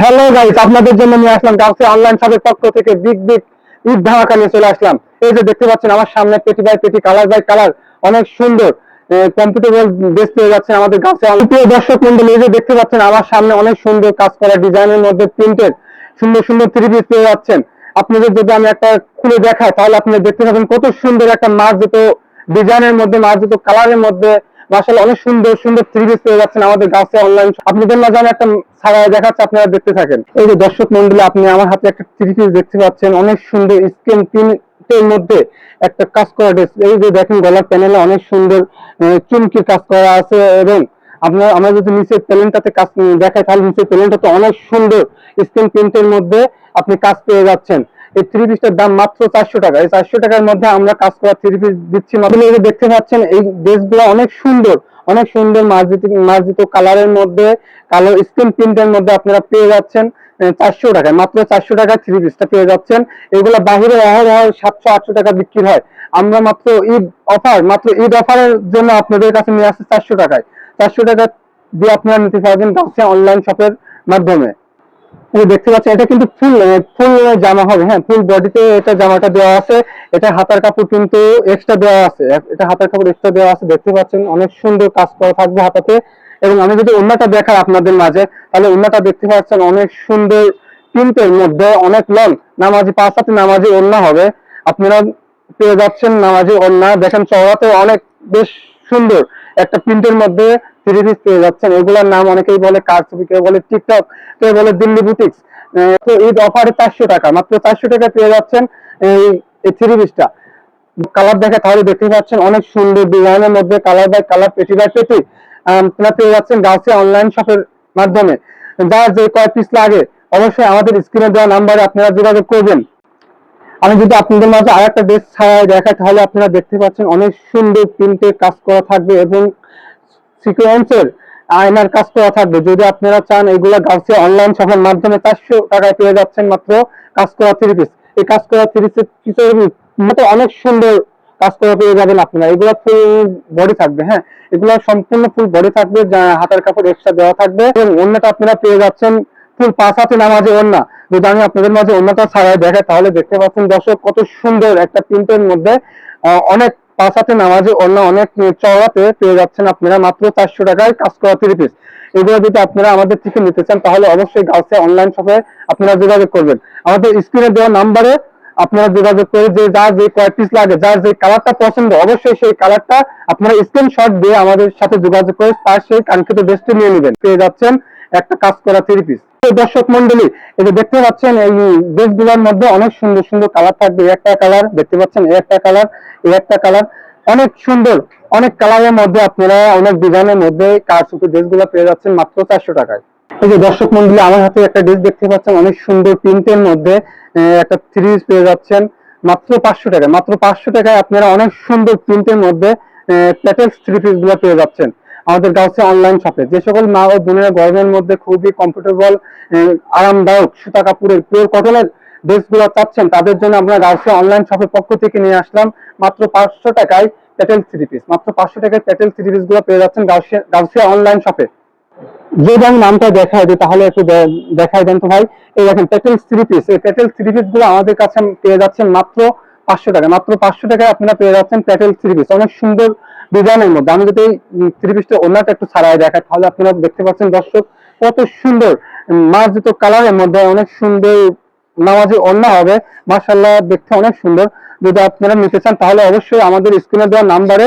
Hello guys আপনাদের জন্য নিয়ে আসলাম গাউসে অনলাইন শপের পক্ষ থেকে বিগ বিগ ঈদ ধামাকা নিয়ে চলে আসলাম। এই যে দেখতে পাচ্ছেন আমার সামনে পেটি বাই পেটি কালার বাই কালার অনেক সুন্দর কম্পিউটেবল আমাদের প্রিয় দর্শক মন্ডলী, এই যে দেখতে পাচ্ছেন আমার সামনে অনেক সুন্দর কাজ করা ডিজাইনের মধ্যে প্রিন্টেড সুন্দর সুন্দর থ্রি পিস পেয়ে যাচ্ছেন। আপনাদের যদি আমি একটা খুলে দেখাই, তাহলে আপনি দেখতে পাবেন কত সুন্দর একটা মার্জিত ডিজাইনের মধ্যে, মার্জিত কালারের মধ্যে মাসাল অনেক সুন্দর সুন্দর থ্রি পিস পেয়ে যাচ্ছেন আমাদের গাছে অনলাইন আপনাদের মাঝে আমি একটা ছাড়া দেখাচ্ছি, আপনারা দেখতে থাকেন। এই যে দর্শক মন্ডলী, আপনি আমার হাতে একটা থ্রি পিস দেখতে পাচ্ছেন, অনেক সুন্দর স্ক্রিন প্রিন্টের মধ্যে একটা কাজ করা ড্রেস এই যে দেখেন, গলার প্যানেলে অনেক সুন্দর চুমকি কাজ করা আছে, এবং আপনার, আমরা যদি নিচের প্যানেলটাতে কাজ, দেখাই, তাহলে নিচের প্যানেলটা তো অনেক সুন্দর স্ক্রিন প্রিন্টের মধ্যে আপনি কাজ পেয়ে যাচ্ছেন। এই থ্রি পিসটার দাম মাত্র চারশো টাকা। এই চারশো টাকার মধ্যে আমরা কাজ করা থ্রি পিস দিচ্ছি এই দেখতে পাচ্ছেন, এই ড্রেসগুলো অনেক সুন্দর অনেক সুন্দর মার্জিত মার্জিত কালারের মধ্যে, কালো স্ক্রিন প্রিন্টের মধ্যে আপনারা পেয়ে যাচ্ছেন চারশো টাকায়। মাত্র চারশো টাকায় থ্রি পিসটা পেয়ে যাচ্ছেন। এগুলো বাহিরে অহরহ সাতশো, আটশো টাকা বিক্রি হয়। আমরা মাত্র ঈদ অফার মাত্র ঈদ অফারের জন্য আপনাদের কাছে নিয়ে আসছে চারশো টাকায়। চারশো টাকা দিয়ে আপনারা নিতে পারবেন অনলাইন শপের মাধ্যমে। যে দেখতে পাচ্ছেন, এটা কিন্তু ফুল ফুল জামা হবে। হ্যাঁ ফুল বডিতে এটা জামাটা দেওয়া আছে। এটা হাতার কাপড় কিন্তু এক্সট্রা দেওয়া আছে। এটা হাতার কাপড় এক্সট্রা দেওয়া আছে। দেখতে পাচ্ছেন, অনেক সুন্দর কাজ করা থাকবে হাতাতে। এবং আমি যদি অন্যটা দেখাই আপনাদের মাঝে, তাহলে অন্যটা দেখতে পাচ্ছেন, অনেক সুন্দর প্রিন্টের মধ্যে অনেক লং নামাজি, পাঁচ হাতে নামাজি ওন্না হবে। আপনারা পেয়ে যাচ্ছেন নামাজি ওন্না। দেখেন চওড়াতে অনেক বেশ সুন্দর। একটা প্রিন্টের মধ্যে থ্রি পিস পেয়ে যাচ্ছেন। এগুলোর নাম অনেকেই বলে কারচুপি, কেউ বলে টিকটক, কেউ বলে দিল্লি বুটিক্স। তো ঈদ অফারে চারশো টাকা, মাত্র চারশো টাকা পেয়ে যাচ্ছেন এই থ্রি পিসটা কালার দেখে তাহলে দেখতে পাচ্ছেন অনেক সুন্দর ডিজাইনের মধ্যে কালার বাই কালার, পেটি বাই পেটি। আপনারা পেয়ে যাচ্ছেন গাউসিয়া অনলাইন শপের মাধ্যমে। যার যে কয় পিস লাগে, অবশ্যই আমাদের স্ক্রিনে দেওয়া নাম্বারে আপনারা যোগাযোগ করবেন। আমি যদি আপনাদের মাঝে আর একটা ড্রেস ছাড়াই দেখাই, তাহলে আপনারা দেখতে পাচ্ছেন অনেক সুন্দর প্রিন্টের কাজ করা থাকবে এবং সিকোয়েন্সের আয়নার কাজ করা থাকবে। যদি আপনারা চান এগুলো গাউসিয়া অনলাইন শপের মাধ্যমে চারশো টাকায় পেয়ে যাচ্ছেন মাত্র কাজ করা থ্রি পিস এই কাজ করা থ্রি পিসের মতো অনেক সুন্দর কাজ করা পেয়ে যাবেন আপনারা। এগুলো ফুল বডি থাকবে হ্যাঁ? এগুলো সম্পূর্ণ ফুল বডি থাকবে হাতের কাপড় এক্সট্রা দেওয়া থাকবে এবং অন্যটা আপনারা পেয়ে যাচ্ছেন ফুল পাঁচ হাতে নামাজে অন্য যদি আমি আপনাদের মাঝে অন্যটা ছাড়াই দেখাই, তাহলে দেখতে পাচ্ছেন দর্শক কত সুন্দর একটা প্রিন্টের মধ্যে অনেক পাঁচ হাতে নামাজে অন্য অনেক চওড়াতে পেয়ে যাচ্ছেন আপনারা, মাত্র চারশো টাকায় কাজ করা থ্রি পিস এগুলো যদি আপনারা আমাদের থেকে নিতে চান, তাহলে অবশ্যই গাউসে অনলাইন শপে আপনারা যোগাযোগ করবেন। আমাদের স্ক্রিনে দেওয়া নাম্বারে আপনারা যোগাযোগ করে যে যার যে কয় পিস লাগে, যার যে কালারটা পছন্দ, অবশ্যই সেই কালারটা আপনারা স্ক্রিনশট দিয়ে আমাদের সাথে যোগাযোগ করে তার সেই কাঙ্ক্ষিত ড্রেসটি নিয়ে নেবেন। পেয়ে যাচ্ছেন একটা কাজ করা থ্রি পিস দর্শক মন্ডলী, এই যে দেখতে পাচ্ছেন, এই ড্রেসগুলোর মধ্যে অনেক সুন্দর সুন্দর কালার থাকবে। একটা কালার দেখতে পাচ্ছেন একটা কালার একটা কালার অনেক সুন্দর, অনেক কালারের মধ্যে আপনারা অনেক ডিজাইনের মধ্যে সুতো ড্রেসগুলো পেয়ে যাচ্ছেন মাত্র চারশো টাকায়। এই যে দর্শক মন্ডলী, আমার হাতে একটা ড্রেস দেখতে পাচ্ছেন, অনেক সুন্দর প্রিন্টের মধ্যে একটা থ্রি পেয়ে যাচ্ছেন, মাত্র পাঁচশো টাকা মাত্র পাঁচশো টাকায় আপনারা অনেক সুন্দর প্রিন্টের মধ্যে প্যাটেলস থ্রি পিসগুলো পেয়ে যাচ্ছেন। আমাদের গাউসে অনলাইন শপে যে সকল মা ও বোনেরা গরমের মধ্যে খুবই কমফোর্টেবল আরামদায়ক সুতা কাপড়ের পিওর কটনের ড্রেসগুলো চাচ্ছেন, তাদের জন্য আমরা গাউসে অনলাইন শপের পক্ষ থেকে নিয়ে আসলাম মাত্র পাঁচশো টাকায় প্যাটেল থ্রি পিস মাত্র পাঁচশো টাকায় প্যাটেল থ্রি পিসগুলো পেয়ে যাচ্ছেন গাউসিয়া অনলাইন শপে যদি আমি নামটা দেখাই দিই, তাহলে একটু দেখাই দেন তো ভাই। এই দেখেন পেটেল থ্রি পিস এই পেটেল থ্রি পিসগুলো আমাদের কাছে পেয়ে যাচ্ছেন মাত্র পাঁচশো টাকা মাত্র পাঁচশো টাকায় আপনারা পেয়ে যাচ্ছেন পেটেল থ্রি পিস অনেক সুন্দর ডিজাইনের মধ্যে। আমি যদি থ্রি ওনাটা একটু ছাড়াই দেখাই, তাহলে আপনারা দেখতে পাচ্ছেন দর্শক, কত সুন্দর মার্জিত কালারের মধ্যে অনেক সুন্দর নামাজি অন্য হবে। মার্শাল্লাহ দেখতে অনেক সুন্দর। যদি আপনারা নিতে চান, তাহলে অবশ্যই আমাদের স্ক্রিনে দেওয়া নাম্বারে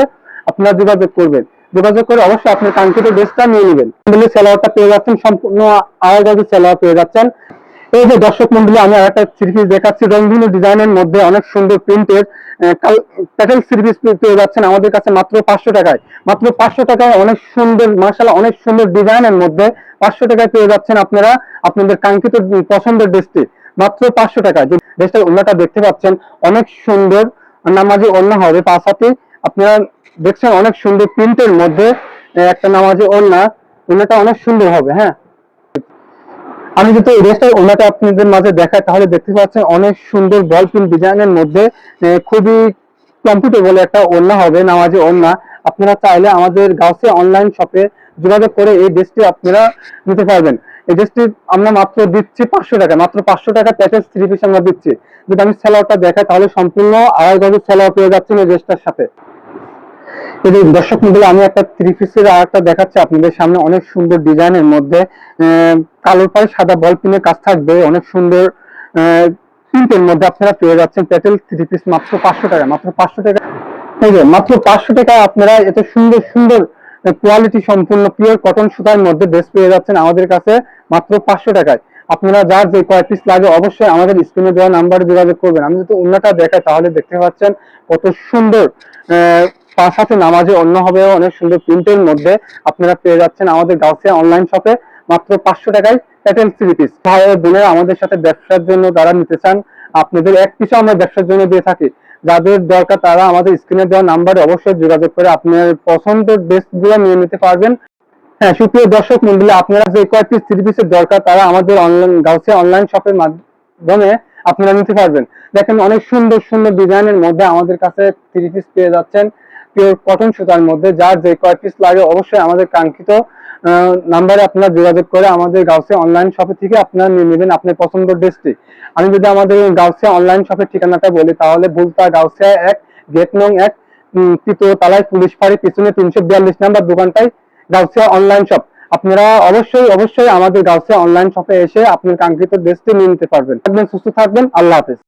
আপনারা যোগাযোগ করবেন। যোগাযোগ করে অবশ্যই আপনি কাঙ্ক্ষিত ড্রেসটা নিয়ে নেবেন। সেলাওয়ারটা পেয়ে যাচ্ছেন, সম্পূর্ণ আড়াই গজের সেলাওয়ার পেয়ে যাচ্ছেন। এই যে দর্শক মন্ডলী, আমি আরেকটা থ্রি পিস দেখাচ্ছি। রঙিন ডিজাইনের মধ্যে অনেক সুন্দর প্রিন্টের প্যাটেল থ্রি পেয়ে যাচ্ছেন আমাদের কাছে মাত্র পাঁচশো টাকায়। মাত্র পাঁচশো টাকায় অনেক সুন্দর মার্শাল অনেক সুন্দর ডিজাইনের মধ্যে পাঁচশো টাকায় পেয়ে যাচ্ছেন আপনারা, আপনাদের কাঙ্ক্ষিত পছন্দের ড্রেসটি মাত্র পাঁচশো টাকায়। যে ড্রেসটার অন্যটা দেখতে পাচ্ছেন, অনেক সুন্দর, নামাজি অন্য হবে পাঁচ হাতে। আপনারা দেখছেন অনেক সুন্দর প্রিন্টের মধ্যে একটা নামাজি ওড়না, ওড়নাটা অনেক সুন্দর হবে হ্যাঁ। আমি যদি এই ড্রেসটা ওনাটা আপনাদের মাঝে দেখাই, তাহলে দেখতে পাচ্ছেন অনেক সুন্দর বল প্রিন্ট ডিজাইনের মধ্যে খুবই কমফোর্টেবল একটা ওড়না হবে, নামাজি ওড়না। আপনারা চাইলে আমাদের গাছে অনলাইন শপে যোগাযোগ করে এই ড্রেসটি আপনারা নিতে পারবেন। এই ড্রেসটি আমরা মাত্র দিচ্ছি পাঁচশো টাকা, মাত্র পাঁচশো টাকা প্যাকেজ থ্রি পিস আমরা দিচ্ছি। যদি আমি স্যালোয়ারটা দেখাই, তাহলে সম্পূর্ণ আড়াই গজের স্যালোয়ার পেয়ে যাচ্ছেন এই ড্রেসটার সাথে। এই দর্শক মন্ডলী আমি একটা থ্রি পিসের আর একটা দেখাচ্ছি আপনাদের সামনে। অনেক সুন্দর ডিজাইনের মধ্যে কালোর পায়ে সাদা বল পিনের কাজ থাকবে অনেক সুন্দর প্রিন্টের মধ্যে আপনারা পেয়ে যাচ্ছেন প্যাটেল থ্রি পিস মাত্র পাঁচশো টাকা মাত্র পাঁচশো টাকা। মাত্র পাঁচশো টাকা আপনারা এত সুন্দর সুন্দর কোয়ালিটি সম্পূর্ণ পিওর কটন সুতার মধ্যে ড্রেস পেয়ে যাচ্ছেন আমাদের কাছে মাত্র পাঁচশো টাকায়। আপনারা যার যে কয় পিস লাগে অবশ্যই আমাদের স্ক্রিনে দেওয়া নাম্বারে যোগাযোগ করবেন। আমি যদি অন্যটা দেখাই তাহলে দেখতে পাচ্ছেন কত সুন্দর আহ, তার সাথে নামাজে অন্য হবে, অনেক সুন্দর প্রিন্টের মধ্যে আপনারা পেয়ে যাচ্ছেন আমাদের গাউসিয়া অনলাইন শপে মাত্র পাঁচশো টাকায় প্যাটেল থ্রি পিস ভাই বোনেরা আমাদের সাথে ব্যবসার জন্য যারা নিতে চান, আপনাদের এক পিসও আমরা ব্যবসার জন্য দিয়ে থাকি। যাদের দরকার তারা আমাদের স্ক্রিনে দেওয়া নাম্বারে অবশ্যই যোগাযোগ করে আপনার পছন্দের ড্রেসগুলো নিয়ে নিতে পারবেন। হ্যাঁ সুপ্রিয় দর্শক মন্ডলী, আপনারা যে কয়েকটি থ্রি পিসের দরকার তারা আমাদের অনলাইন গাউসিয়া অনলাইন শপের মাধ্যমে আপনারা নিতে পারবেন। দেখেন অনেক সুন্দর সুন্দর ডিজাইনের মধ্যে আমাদের কাছে থ্রি পিস পেয়ে যাচ্ছেন। পিওর কটন সুতার মধ্যে, যার যে কয়েক পিস লাগে অবশ্যই আমাদের কাঙ্ক্ষিত নাম্বারে আপনারা যোগাযোগ করে আমাদের গাউসিয়া অনলাইন শপে থেকে আপনারা নিয়ে নেবেন আপনার পছন্দের ড্রেসটি। আমি যদি আমাদের গাউসিয়া অনলাইন শপের ঠিকানাটা বলি, তাহলে বুলতা গাউসিয়া এক গেট নং এক তৃতীয় তালায় পুলিশ ফাঁড়ি, পিছনে তিনশো বিয়াল্লিশ নাম্বার দোকানটাই গাউসিয়া অনলাইন শপ আপনারা অবশ্যই অবশ্যই আমাদের গাউসিয়া অনলাইন শপে এসে আপনার কাঙ্ক্ষিত ড্রেসটি নিয়ে নিতে পারবেন। থাকবেন, সুস্থ থাকবেন, আল্লাহ হাফেজ।